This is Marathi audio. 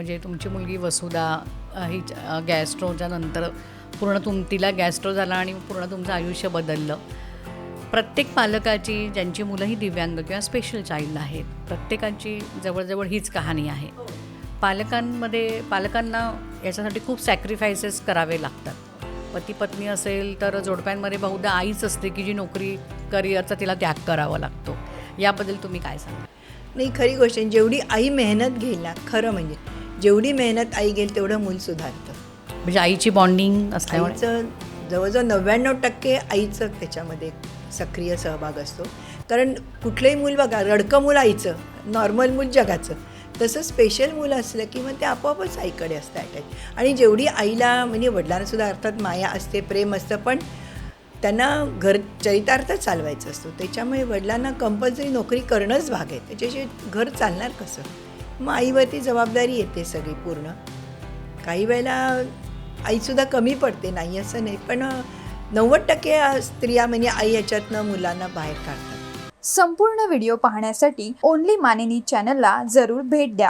म्हणजे तुमची मुलगी वसुधा ही गॅस्ट्रोच्या नंतर पूर्ण तुम तिला गॅस्ट्रो झाला आणि पूर्ण तुमचं आयुष्य बदललं. प्रत्येक पालकाची ज्यांची मुलं ही दिव्यांग किंवा स्पेशल चाइल्ड आहेत प्रत्येकाची जवळजवळ हीच कहाणी आहे. पालकांमध्ये पालकांना याच्यासाठी खूप सॅक्रिफायसेस करावे लागतात. पती पत्नी असेल तर जोडप्यांमध्ये बहुधा आईच असते की जी नोकरी करिअरचा तिला त्याग करावा लागतो. याबद्दल तुम्ही काय सांगा नाही खरी गोष्ट जेवढी आई मेहनत घेईल ना खरं म्हणजे जेवढी मेहनत आई घेईल तेवढं मूल सुधारतं. म्हणजे आईची बॉन्डिंग असल्यामुळे? आईचं जवळजवळ नव्याण्णव टक्के आईचं त्याच्यामध्ये सक्रिय सहभाग असतो. कारण कुठलंही मूल बघा रडकं मूल आईचं नॉर्मल मूल जगाचं. तसं स्पेशल मुलं असलं की मग ते आपोआपच आईकडे असतं अटॅच आणि जेवढी आईला म्हणजे वडिलांनासुद्धा अर्थात माया असते प्रेम असतं पण त्यांना घर चरितार्थ चालवायचं असतो. त्याच्यामुळे वडिलांना कंपल्सरी नोकरी करणंच भाग आहे. त्याच्याशिवाय घर चालणार कसं? मग आईवरती जबाबदारी येते सगळी पूर्ण. काही वेळेला आईसुद्धा कमी पडते नाही असं नाही. पण नव्वद टक्के स्त्रिया म्हणजे आई याच्यातनं मुलांना बाहेर काढतात. संपूर्ण व्हिडिओ पाहण्यासाठी ओनली मानिनी चॅनलला जरूर भेट द्या.